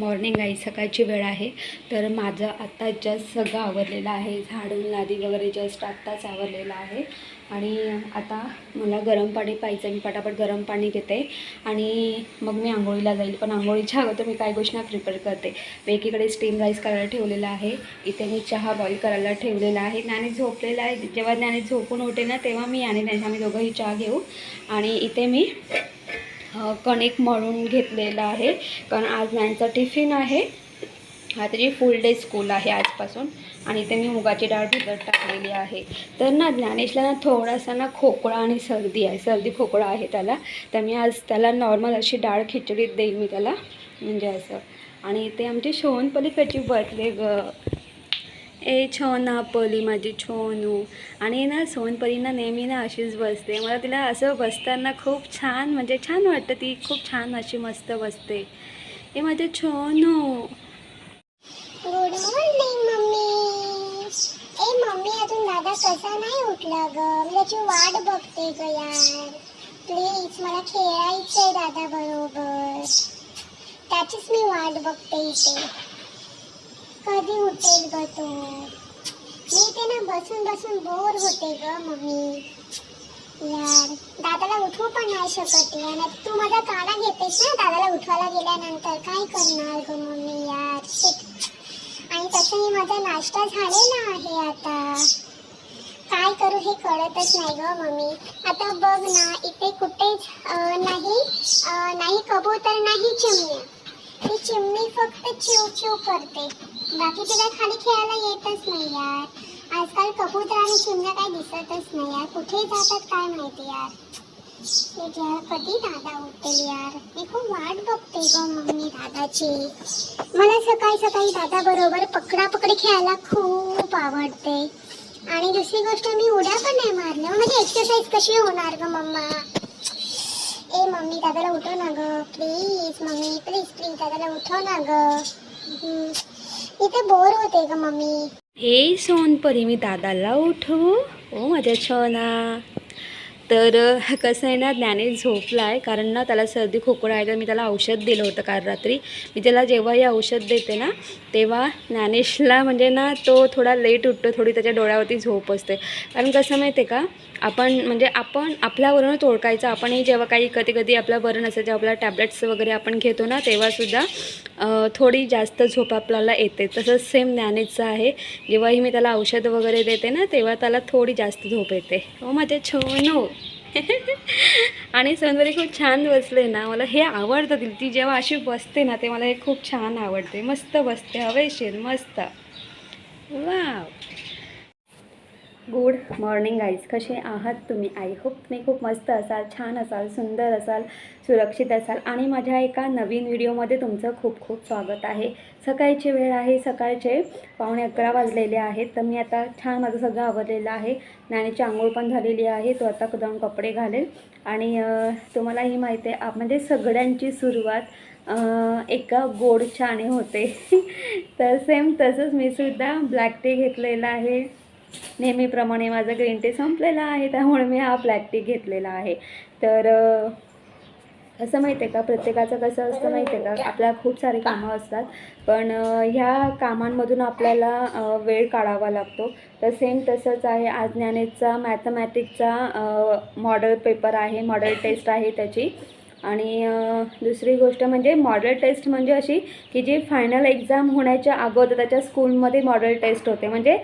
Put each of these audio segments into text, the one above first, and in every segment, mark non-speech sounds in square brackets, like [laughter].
Morning I सकाळची वेळ आहे. तर माझं आत्ता जस्ट सगळं आवरलेलं आहे. झाडून लादी वगैरे जस्ट आत्ताच आवरलेलं आहे. आणि आता मला गरम पाणी पाहिजे मी पटापट गरम पाणी घेते. आणि मग मी आंघोळीला जाईल. पण आंघोळीच्या अगोदर मी काही गोष्टी प्रिपेअर करते. मी एकीकडे स्टीम राईस करायला ठेवलेला आहे. इथे मी चहा बॉईल करायला ठेवलेला आहे. ज्ञाने झोपलेला आहे. जेव्हा ज्ञाने झोपून उठे ना तेव्हा मी आणि त्यांच्या आम्ही दोघंही चहा घेऊ. आणि इथे मी कणिक मळून घेतलेलं आहे. कारण आज नाईनचा टिफिन आहे. हा त्याची फुल डे स्कूल आहे आजपासून. आणि इथे मी मुगाची डाळ भिजत टाकलेली आहे. तर ना ज्ञानेशला ना थोडासा ना खोकळा आणि सर्दी आहे. सर्दी खोकळा आहे त्याला. तर मी आज त्याला नॉर्मल अशी डाळ खिचडीत देईन मी त्याला. म्हणजे असं. आणि इथे आमची शोनपलीकडची बसले ग ए छोनापली माझी छोनू. आणि ना सोनपरी ना नेहमी ना अशीच बसते. मला तिला असं बसताना खूप छान म्हणजे छान वाटतं ती खूप छान अशी मस्त बसते. ए माझे छोनू. Good morning mummy. ए मम्मी अजून दादा कसा नाही उठला ग? मी त्याची वाट बघते ग यार. प्लीज मला खेळायचंय दादा बरोबर. त्याचीच मी वाट बघते इथे. कधी उठेल ग तो? मी ते ना बसून बसून बोर होते ग मम्मी. यार दादाला उठवू पण नाही शकत यार तू माझा काना घेतेस ना दादाला उठवायला गेल्यानंतर. काय करणार ग मम्मी यार? आणि आणि तसंही माझा नाश्ता झालेला आहे आता. काय करू हे कळतच नाही ग मम्मी. आता बघ ना इथे कुठेच नाही नाही कबूतर नाही चिमण्या. ही चिमणी फक्त चिव चिव करते. बाकी तिला खाली खेळायला येतच नाही यार. आजकाल कबूतर आणि चिमण्या काय दिसतच नाही यार. कुठे जातात काय माहिती यार. कधी दादा उठेल यार? मी खूप वाट बघते ग मम्मी दादाची. मला सकाळी सकाळी दादा बरोबर पकडा पकडी खेळायला खूप आवडते. आणि दुसरी गोष्ट मी उड्या पण नाही मारल्या. म्हणजे एक्सरसाइज कशी होणार ग मम्मा? ए मम्मी दादाला उठव ना ग. प्लीज मम्मी प्लीज प्लीज दादाला उठव ना ग. इथे बोर होते ग मम्मी. हे सोनपरी मी दादाला उठवू? ओ माझ्या छोना. तर कसं आहे ना ज्ञानेश झोपला आहे कारण ना त्याला सर्दी खोकला आहे तर मी त्याला औषध दिलं होतं काल रात्री. मी त्याला जेव्हा हे औषध देते ना तेव्हा ज्ञानेशला म्हणजे ना तो थोडा लेट उठतो थोडी त्याच्या डोळ्यावरती झोप असते. कारण कसं माहिती आहे का आपण म्हणजे आपण आपल्यावरूनच ओळखायचं. आपणही जेव्हा काही कधी कधी आपलं वरण नसेल जेव्हा आपल्याला टॅबलेट्स वगैरे आपण घेतो ना तेव्हासुद्धा थोडी जास्त झोप आपल्याला येते. तसंच सेम ज्ञानेचं आहे. जेव्हाही मी त्याला औषध वगैरे देते ना तेव्हा त्याला थोडी जास्त झोप येते. हो माझ्या छोनो [laughs] आणि सनवरी खूप छान बसले ना. मला हे आवडतं तिला. ती जेव्हा अशी बसते ना ते मला हे खूप छान आवडते. मस्त बसते. हवेशीर मस्त. वाव. गुड मॉर्निंग आईज कसे आहात तुम्ही? आय होप तुम्ही खूप मस्त असाल छान असाल सुंदर असाल सुरक्षित असाल. आणि माझ्या एका नवीन व्हिडिओमध्ये तुमचं खूप खूप स्वागत आहे. सकाळची वेळ आहे. सकाळचे पावणे अकरा वाजलेले आहेत. तर मी आता छान माझं सगळं आवरलेलं आहे. नाण्याची आंघोळ पण झालेली आहे. तो आता जाऊन कपडे घालेल. आणि तुम्हाला ही माहिती आहे म्हणजे सगळ्यांची सुरुवात एका गोड छाने होते. [laughs] तर सेम तसंच मी सुद्धा ब्लॅक टी घेतलेला आहे. नेहमीप्रमाणे माझं ग्रीन टी संपलेला आहे त्यामुळे मी हा ब्लॅक टी घेतलेला आहे. तर असं माहिती आहे का प्रत्येकाचं कसं असतं माहिती आहे का आपल्या खूप सारे कामं असतात पण ह्या कामांमधून आपल्याला वेळ काढावा लागतो. तर सेम तसंच आहे आज ज्ञानेचा मॅथमॅटिकचा मॉडल पेपर आहे मॉडल टेस्ट आहे त्याची. आणि दुसरी गोष्ट म्हणजे मॉडेल टेस्ट म्हणजे अशी की जी फायनल एक्झाम होण्याच्या अगोदर त्याच्या स्कूलमध्ये मॉडेल टेस्ट होते. म्हणजे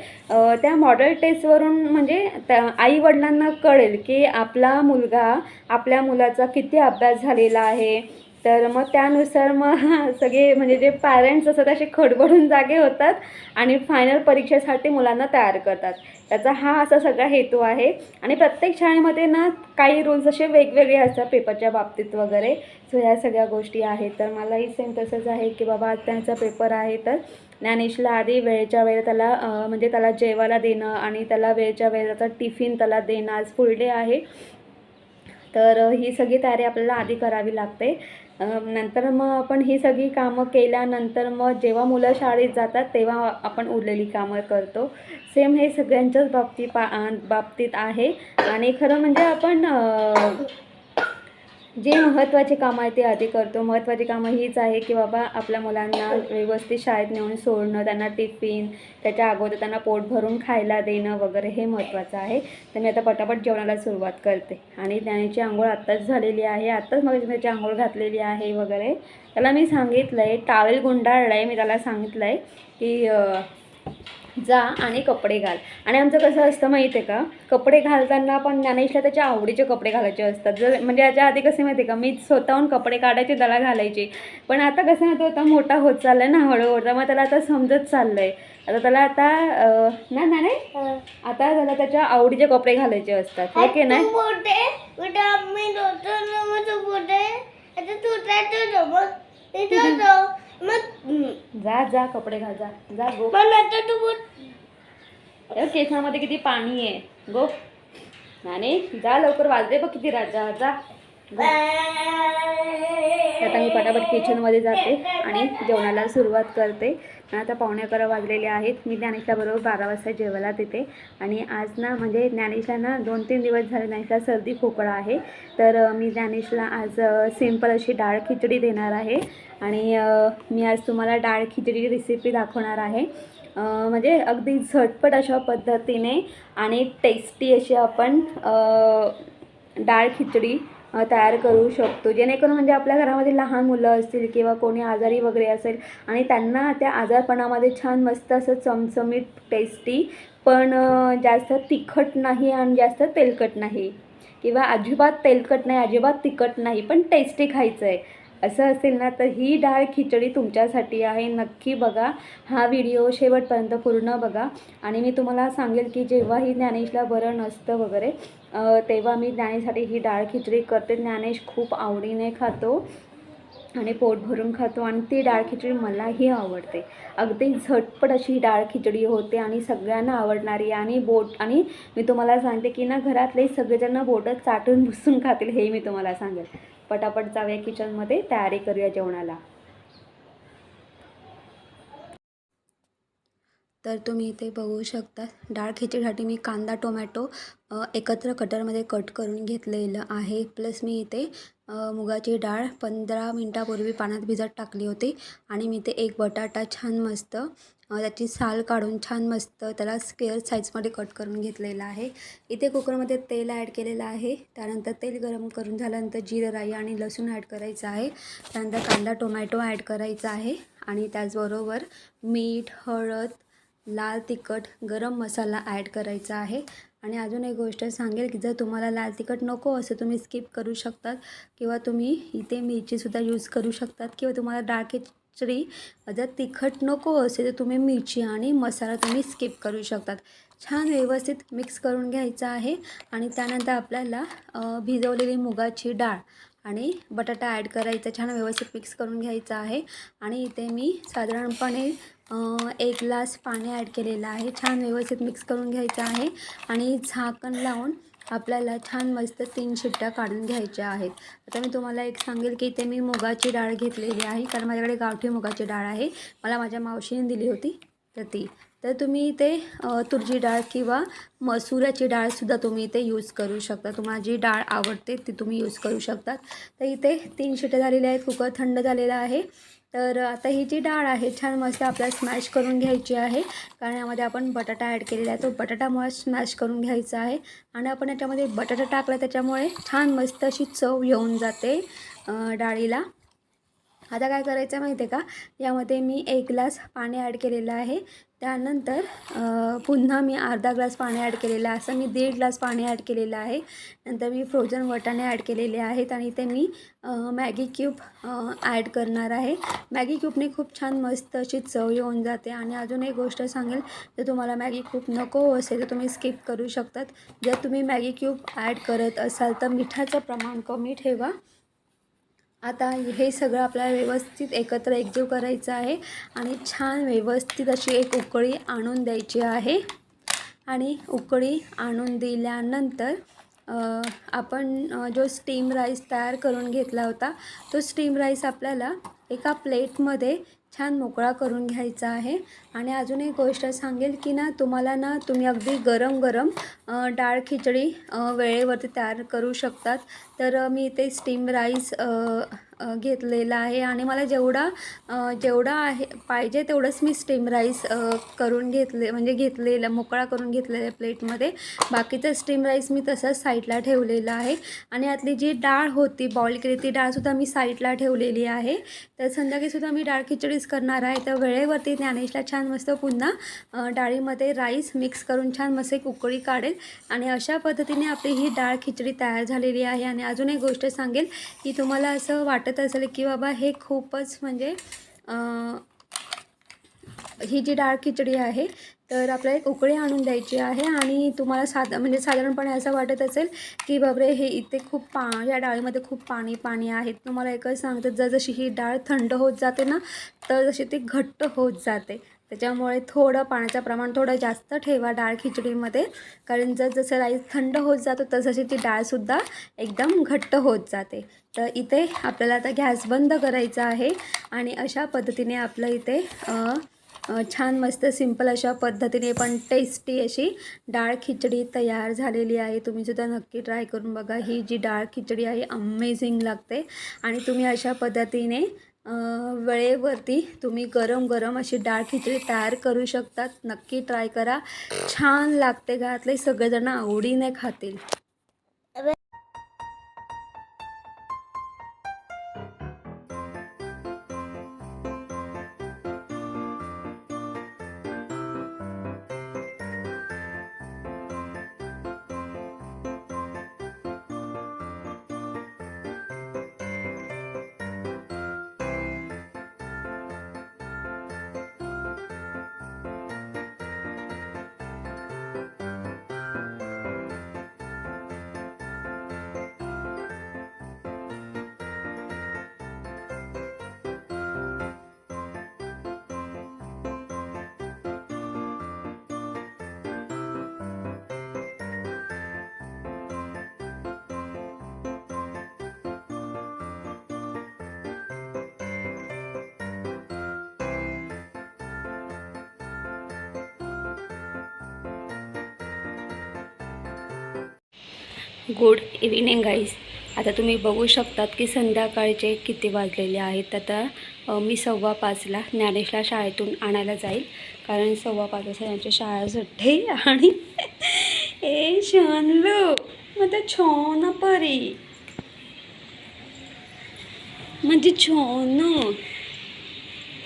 त्या मॉडेल टेस्टवरून म्हणजे त्या आईवडिलांना कळेल की आपला मुलगा आपल्या मुलाचा किती अभ्यास झालेला आहे तर मग त्यानुसार मग [laughs] सगळे म्हणजे जे पॅरेंट्स असतात असे खडबडून जागे होतात आणि फायनल परीक्षेसाठी मुलांना तयार करतात. त्याचा हा असा सगळा हेतू आहे. आणि प्रत्येक शाळेमध्ये ना काही रूल्स असे वेगवेगळे असतात पेपरच्या बाबतीत वगैरे. सो ह्या सगळ्या गोष्टी आहेत. तर मलाही सेम तसंच आहे की बाबा आज त्यांचा पेपर आहे तर ज्ञानेशला आधी वेळच्या वेळेला त्याला म्हणजे त्याला जेवायला देणं आणि त्याला वेळच्या वेळेला टिफिन त्याला देणं. आज फुल डे आहे. तर ही सगळी तयारी आपल्याला आधी करावी लागते. नंतर मग आपण ही सगळी कामं केल्यानंतर मग जेव्हा मुलं शाळेत जातात तेव्हा आपण उरलेली कामं करतो. सेम हे सगळ्यांच्याच बाबतीत पा बाबतीत आहे. आणि खरं म्हणजे आपण जे महत्त्वाचे कामं आहे ते आधी करतो. महत्त्वाची कामं हीच आहे की बाबा आपल्या मुलांना व्यवस्थित शाळेत नेऊन सोडणं त्यांना टिफिन त्याच्या अगोदर त्यांना पोट भरून खायला देणं वगैरे हे महत्त्वाचं आहे. तर मी आता पटापट जेवणाला सुरुवात करते. आणि त्यांची आंघोळ आत्ताच झालेली आहे. आत्ताच मग त्याची आंघोळ घातलेली आहे वगैरे. त्याला मी सांगितलं आहे टावेल गुंडाळलं आहे मी त्याला सांगितलं आहे की जा आणि कपडे घाल. आणि आमचं कसं असतं माहिती आहे का? कपडे घालताना पण ज्ञानेशला त्याच्या आवडीचे कपडे घालायचे असतात. जर म्हणजे याच्या आधी कसे माहिती आहे का? मी स्वतःहून कपडे काढायचे त्याला घालायचे. पण आता कसं माहिती होता मोठा होत चाललाय ना हळूहळू. त्यामुळे त्याला आता समजत चाललंय. आता त्याला आता ना ना नाही आता त्याला त्याच्या आवडीचे कपडे घालायचे असतात. हो की नाही? बोटे बेटा मी दोतो ना मग बोटे आता तू. मग जा जा कपडे घाल जा. जा गो. पण आता तू अरे केसामध्ये किती पाणी आहे. गो. नाने जा लवकर वाजले बघ किती राजा जा मी पटापट किचनमध्ये जाते आणि जेवणाला सुरुवात करते. आता पावणे अकरा वाजलेले आहेत. मी ज्ञानेशाबरोबर बारा वाजता जेवायला देते. आणि आज ना म्हणजे ज्ञानेशला ना दोन तीन दिवस झाले ज्ञानेशला सर्दी खोकळा आहे. तर मी ज्ञानेशला आज सिंपल अशी डाळ खिचडी देणार आहे. आणि मी आज तुम्हाला डाळ खिचडीची रेसिपी दाखवणार आहे. म्हणजे अगदी झटपट अशा पद्धतीने आणि टेस्टी अशी आपण डाळ खिचडी तयार करू शकतो. जेणेकरून म्हणजे आपल्या घरामध्ये लहान मुलं असतील किंवा कोणी आजारी वगैरे असेल आणि त्यांना त्या आजारपणामध्ये छान मस्त असं चमचमीत टेस्टी पण जास्त तिखट नाही आणि जास्त तेलकट नाही. किंवा अजिबात तेलकट नाही अजिबात तिखट नाही पण टेस्टी खायचं आहे असं असेल ना तर ही डाळ खिचडी तुमच्यासाठी आहे. नक्की बघा. हा व्हिडिओ शेवटपर्यंत पूर्ण बघा. आणि मी तुम्हाला सांगेल की जेव्हा ही ज्ञानेशला बरं नसतं वगैरे तेव्हा मी ज्ञानेसाठी ही डाळ खिचडी करते. ज्ञानेश खूप आवडीने खातो आणि पोट भरून खातो आणि ती डाळ खिचडी मलाही आवडते. अगदी झटपट अशी डाळ खिचडी होते आणि सगळ्यांना आवडणारी आणि बोट आणि मी तुम्हाला सांगते की ना घरातले सगळेजण बोटं चाटून भुसून खातील हे मी तुम्हाला सांगेल. पटापट जाऊया किचनमध्ये तयारी करूया जेवणाला. तर तुम्ही इथे बघू शकता डाळ खिचडीसाठी मी कांदा टोमॅटो एकत्र कटरमध्ये कट करून घेतलेलं आहे. प्लस मी इथे मुगाची डाळ पंधरा मिनटापूर्वी पाण्यात भिजत टाकली होती आणि मी ते एक बटाटा छान मस्त त्याची साल काढून छान मस्त त्याला स्क्वेअर साईजमध्ये कट करून घेतलेला आहे. इथे कुकरमध्ये तेल ॲड केलेलं आहे. त्यानंतर तेल गरम करून झाल्यानंतर जिरं राई आणि लसूण ॲड करायचं आहे. त्यानंतर कांदा टोमॅटो ॲड करायचा आहे आणि त्याचबरोबर मीठ हळद लाल तिखट गरम मसाला ॲड करायचा आहे. आणि अजून एक गोष्ट सांगेल की जर तुम्हाला लाल तिखट नको असं तुम्ही स्किप करू शकतात किंवा तुम्ही इथे मिरचीसुद्धा यूज करू शकतात किंवा तुम्हाला डाळ खिचडी जर तिखट नको असेल तर तुम्ही मिरची आणि मसाला तुम्ही स्किप करू शकतात. छान व्यवस्थित मिक्स करून घ्यायचं आहे. आणि त्यानंतर आपल्याला भिजवलेली मुगाची डाळ आणि बटाटा ॲड करायचा छान व्यवस्थित मिक्स करून घ्यायचा आहे. आणि इथे मी साधारणपणे एक ग्लास पाणी ॲड केलेलं आहे. छान व्यवस्थित मिक्स करून घ्यायचं आहे. आणि झाकण लावून आपल्याला छान मस्त तीन शिट्ट्या काढून घ्यायच्या आहेत. आता मी तुम्हाला एक सांगेल की इथे मी मुगाची डाळ घेतलेली आहे. कारण माझ्याकडे गावठी मुगाची डाळ आहे. मला माझ्या मावशीने दिली होती. तर ती. तर तुम्ही इथे तुरची डाळ किंवा मसुराची डाळसुद्धा तुम्ही इथे यूज करू शकता. तुम्हाला जी डाळ आवडते ती तुम्ही यूज करू शकतात तर इथे तीन शिट्ट्या झालेल्या आहेत. कुकर थंड झालेला आहे. तर आता ही जी डाळ आहे छान मस्त आपल्याला स्मॅश करून घ्यायची आहे. कारण यामध्ये आपण बटाटा ॲड केलेला आहे. तो बटाटामुळे स्मॅश करून घ्यायचा आहे. आणि आपण याच्यामध्ये बटाटा टाकला त्याच्यामुळे छान मस्त अशी चव येऊन जाते डाळीला. आता काय करायचं माहिती आहे का? यामध्ये मी एक ग्लास पाणी ॲड केलेलं आहे. त्यानंतर पुन्हा मी अर्धा ग्लास पाणी ॲड केलेलं आहे. असं मी दीड ग्लास पाणी ॲड केलेलं आहे. नंतर मी फ्रोझन वटाणे ॲड केलेले आहेत आणि ते मी मॅगी क्यूब ॲड करणार आहे. मॅगी क्यूबने खूप छान मस्त अशी चव येऊन जाते. आणि अजून एक गोष्ट सांगेल. जर तुम्हाला मॅगी क्यूब नको असेल तर तुम्ही स्किप करू शकतात. जर तुम्ही मॅगी क्यूब ॲड करत असाल तर मिठाचं प्रमाण कमी ठेवा. आता हे सगळं आपल्याला व्यवस्थित एकत्र एकजीव करायचं आहे आणि छान व्यवस्थित अशी एक उकळी आणून द्यायची आहे. आणि उकळी आणून दिल्यानंतर आपण जो स्टीम राईस तयार करून घेतला होता तो स्टीम राईस आपल्याला एका प्लेटमध्ये छान मोकळा करून घ्यायचा आहे. आणि अजून एक गोष्ट सांगेल की ना तुम्हाला ना तुम्ही अगदी गरम गरम डाळ खिचडी वेळेवरती तयार करू शकतात. तर मी इथे स्टीम राईस घेतलेला आहे आणि मला जेवढा जेवढा आहे पाहिजे तेवढंच मी स्टीम राईस करून घेतले म्हणजे घेतलेलं मोकळा करून घेतलेला प्लेटमध्ये. बाकीचं स्टीम राईस मी तसंच साईडला ठेवलेलं आहे. आणि यातली जी डाळ होती बॉईल केली ती डाळसुद्धा मी साईडला ठेवलेली आहे. तर संध्याकाळीसुद्धा मी डाळ खिचडीच करणार आहे. तर वेळेवरती ज्ञानेशला छान मस्त पुन्हा डाळीमध्ये राईस मिक्स करून छान मस्त एक उकळी काढेल. आणि अशा पद्धतीने आपली ही डाळ खिचडी तयार झालेली आहे. आणि अजून एक गोष्ट सांगेल की तुम्हाला असं वाटत असेल की बाबा हे खूपच म्हणजे ही जी डाळ खिचडी आहे तर आपल्याला एक उकळी आणून द्यायची आहे आणि तुम्हाला साधा म्हणजे साधारणपणे असं वाटत असेल की बाबरे हे इथे खूप पा या डाळीमध्ये खूप पाणी पाणी आहे. तुम्हाला एकच सांगतं जसजशी ही डाळ थंड होत जाते ना तर जशी ती घट्ट होत जाते. त्याच्यामुळे थोडं पाण्याचं प्रमाण थोडं जास्त ठेवा डाळ खिचडीमध्ये. कारण जर जसं राईस थंड होत जातो तसशी ती डाळसुद्धा एकदम घट्ट होत जाते. तर इथे आपल्याला आता गॅस बंद करायचा आहे आणि अशा पद्धतीने आपलं इथे छान मस्त सिंपल अशा पद्धतीने पण टेस्टी अशी डाळ खिचडी तयार झालेली आहे. तुम्हीसुद्धा नक्की ट्राय करून बघा. ही जी डाळ खिचडी आहे अमेझिंग लागते. आणि तुम्ही अशा पद्धतीने वेळेवरती तुम्ही गरम गरम अशी डाळ खिचडी तयार करू शकतात. नक्की ट्राय करा. छान लागते घरातले सगळेजण आवडीने खातील. गुड इव्हिनिंग गाईज आता तुम्ही बघू शकतात की संध्याकाळचे किती वाजलेले आहेत. आता मी सव्वा पाचला ज्ञानेशला शाळेतून आणायला जाईल. कारण सव्वा पाच वाजता त्यांची शाळा सुटते आणि [laughs] ए शनलो मग तर छान परी. म्हणजे छान.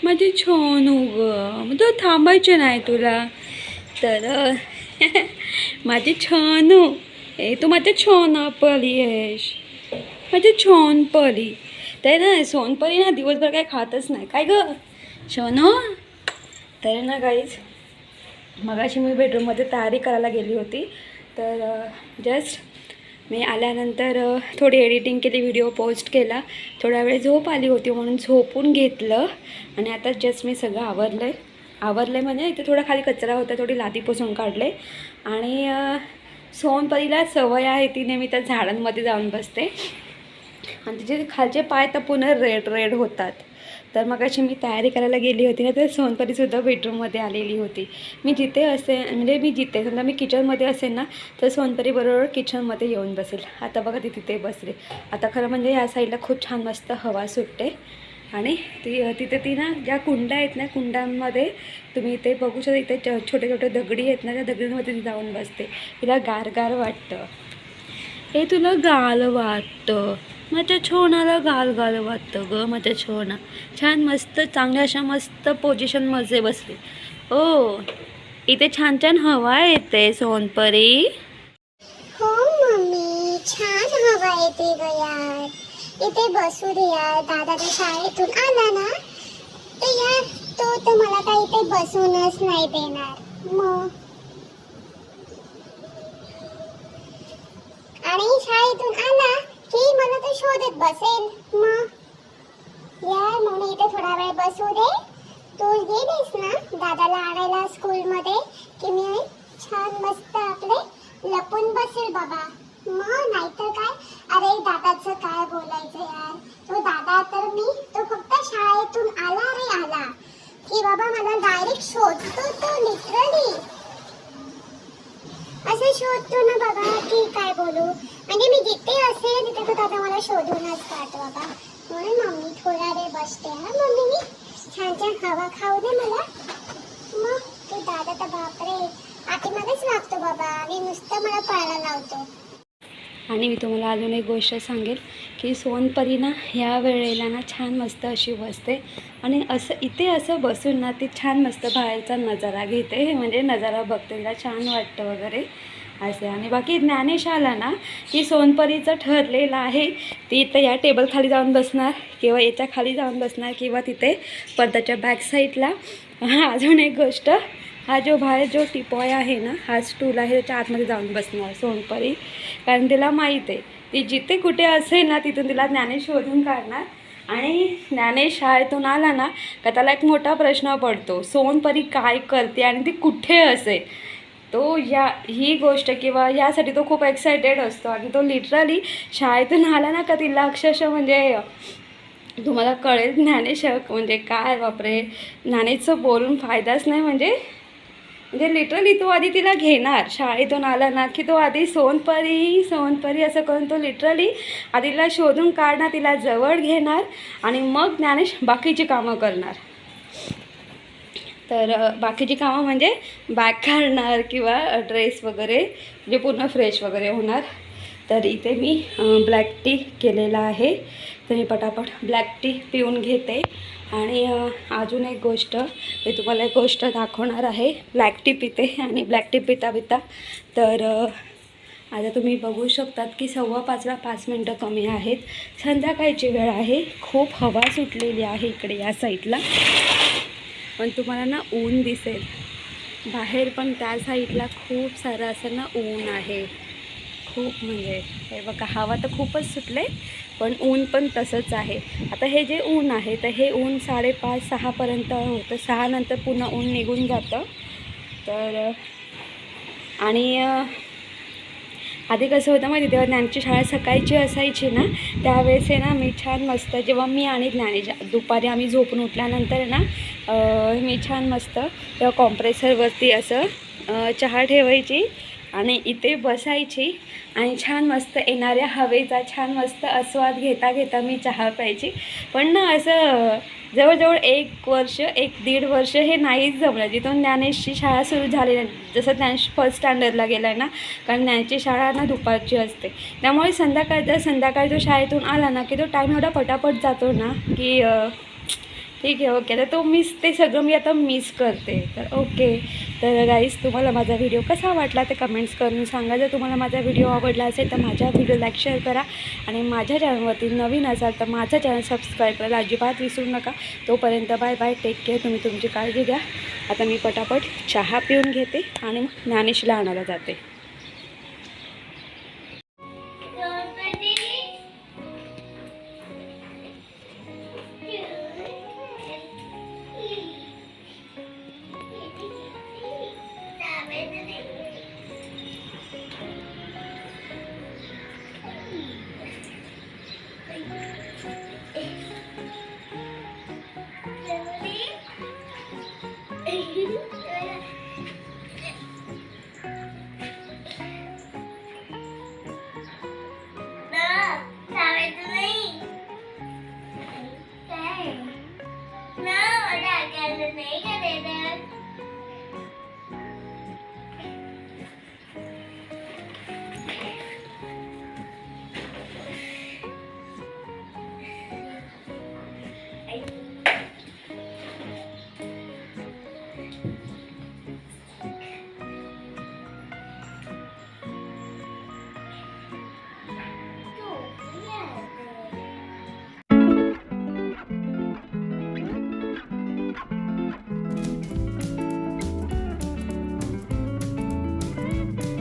म्हणजे छान उग. मग तो थांबायचे नाही तुला. तर माझे [laughs] माझी छान. ए तू माझ्या छान परी आहेस माझी छान परी ना सोनपरी ना दिवसभर काय खातच नाही काय ग शोनो तर ना गाईज मगाशी मी बेडरूममध्ये तयारी करायला गेली होती तर जस्ट मी आल्यानंतर थोडी एडिटिंग केली व्हिडिओ पोस्ट केला थोडा वेळ झोप आली होती म्हणून झोपून घेतलं आणि आता जस्ट मी सगळं आवरलं आहे आवरलं आहे म्हणजे इथे थोडा खाली कचरा होता थोडी लादी पोसून काढले आणि सोनपरीला सवय आहे ती नेहमी त्या झाडांमध्ये जाऊन बसते. आणि तिचे खालचे पाय तर पुन्हा रेड रेड होतात. तर मग अशी मी तयारी करायला गेली होती ना तर सोनपरीसुद्धा बेडरूममध्ये आलेली होती. मी जिथे असे म्हणजे मी जिथे समजा मी किचनमध्ये असेल ना तर सोनपरी बरोबर किचनमध्ये येऊन बसेल. आता बघा ती तिथे बसले. आता खरं म्हणजे ह्या साईडला खूप छान मस्त हवा सुटते. आणि ती तिथे ती ना ज्या कुंड्या आहेत ना कुंड्यांमध्ये तुम्ही इथे बघू शकता इथे छोटे छोटे दगडी आहेत ना त्या दगडींमध्ये ती जाऊन बसते. तिला गारगार वाटतं. हे तुला गाल वाटतं. माझ्या छोनाला गाल गाल वाटतं ग माझ्या छोना. छान मस्त चांगल्या अशा मस्त पोझिशनमध्ये बसली. ओ इथे छान छान हवा येते सोनपरी हो मम्मी छान हवा येते ग यार इथे बसू दे यार. दादा तर शाळेतून आला ना तर यार तो तर मला काही इथे बसूनच नाही देणार. मग? आणि शाळेतून आला की मला तो शोधत बसेल. मग? यार म्हणून इथे थोडा वेळ बसू दे. तू गेलीस ना दादाला आणायला स्कूलमध्ये की मी छान मस्त आपले लपून बसेल बाबा. मग नाहीतर काय? अरे दादाचं काय बोलायचं यार? तो दादा तर मी तो फक्त शाळेतून आला रे आला. की बाबा मला डायरेक्ट शोधतो तो लिटरली असं शोधतो ना बाबा की काय बोलू? म्हणजे मी जिथे असेल तिथे तो दादा मला शोधूनच काढतो बाबा. म्हणून मम्मी थोडा रे बसते हा मम्मी मी. छान छान हवा खाऊ दे मला. मग तो दादा तर बापरे आतमध्येच लागतो बाबा. आणि नुसतं मला पळायला लावतो. आणि मी तुम्हाला अजून एक गोष्ट सांगेल की सोनपरी ना ह्या वेळेला ना छान मस्त अशी बसते. आणि असं इथे असं बसून ना ती छान मस्त बाहेरचा नजारा घेते. म्हणजे नजारा बघते तिला छान वाटतं वगैरे. असे. आणि बाकी ज्ञानेश आला ना की सोनपरीचं ठरलेलं आहे ती इथं या टेबल खाली जाऊन बसणार किंवा याच्या खाली जाऊन बसणार किंवा तिथे पडद्याच्या बॅक साईडला अजून एक गोष्ट. हा जो बाहेर जो टिपॉय आहे ना हा स्टूल आहे त्याच्या आतमध्ये जाऊन बसणार सोनपरी. कारण तिला माहीत आहे ती जिथे कुठे असेल ना तिथून तिला ज्ञानेश शोधून काढणार. आणि ज्ञानेश शाळेतून आला ना का त्याला एक मोठा प्रश्न पडतो सोनपरी काय करते आणि ती कुठे असेल? तो या ही गोष्ट किंवा यासाठी तो खूप एक्सायटेड असतो आणि तो लिटरली शाळेतून आला ना का तिला अक्षरशः म्हणजे तुम्हाला कळेल ज्ञानेश म्हणजे काय बापरे. ज्ञानेशचं बोलून फायदाच नाही म्हणजे म्हणजे लिटरली तो आधी तिला घेणार शाळेतून आला ना की तो आधी सोनपरी सोनपरी असं करून तो लिटरली आधी तिला शोधून काढणार तिला जवळ घेणार आणि मग ज्ञानेश बाकीची कामं करणार. तर बाकीची कामं म्हणजे बॅग काढणार किंवा ड्रेस वगैरे जे पूर्ण फ्रेश वगैरे होणार. तर इथे मी ब्लॅक टी केलेला आहे. तर मी पटापट ब्लॅक टी पिऊन घेते. आणि अजून एक गोष्ट मी तुम्हाला एक गोष्ट दाखवणार आहे. ब्लॅक टी पिते आणि ब्लॅक टी पिता पिता. तर आता तुम्ही बघू शकतात की सव्वा पाचला पाच मिनटं कमी आहेत. संध्याकाळची वेळ आहे. खूप हवा सुटलेली आहे इकडे या साईडला. पण तुम्हाला ना ऊन दिसेल. बाहेर पण त्या साईडला खूप सारं असं ना ऊन आहे. खूप म्हणजे हे बघा हवा तर खूपच सुटले पण ऊन पण तसंच आहे. आता हे जे ऊन आहे तर हे ऊन साडेपाच सहापर्यंत होतं. सहा नंतर पुन्हा ऊन निघून जातं. तर आणि आधी कसं होतं माहिती तेव्हा ज्ञानची शाळा सकाळची असायची ना त्यावेळेस आहे ना मी छान मस्त जेव्हा मी आणि ज्ञानी दुपारी आम्ही झोपून उठल्यानंतर आहे ना मी छान मस्त तेव्हा कॉम्प्रेसरवरती असं चहा ठेवायची. आणि इथे बसायची आणि छान मस्त येणाऱ्या हवेचा छान मस्त आस्वाद घेता घेता मी चहा प्यायची. पण ना असं जवळजवळ एक वर्ष एक दीड वर्ष हे नाहीच जमलं. जिथून ज्ञानेशची शाळा सुरू झाली जसं ज्ञानेश फर्स्ट स्टँडर्डला गेला आहे ना कारण ज्ञानची शाळा ना दुपारची असते. त्यामुळे संध्याकाळचा संध्याकाळी तो शाळेतून आला ना की तो टाईम एवढा पटापट जातो ना की ठीक आहे ओके तर तो मिस ते सगळं मी आता मिस करते. तर ओके तर गाईज तुम्हाला माझा व्हिडिओ कसा वाटला ते कमेंट्स करून सांगा. जर तुम्हाला माझा व्हिडिओ आवडला असेल तर माझ्या व्हिडिओ लाईक शेअर करा. आणि माझ्या चॅनलवरती नवीन असाल तर माझा चॅनल सबस्क्राईब करायला अजिबात विसरू नका. तोपर्यंत बाय बाय टेक केअर तुम्ही तुमची काळजी घ्या. आता मी पटापट चहा पिऊन घेते आणि मग ज्ञानेशला आणायला जाते. and the negative. and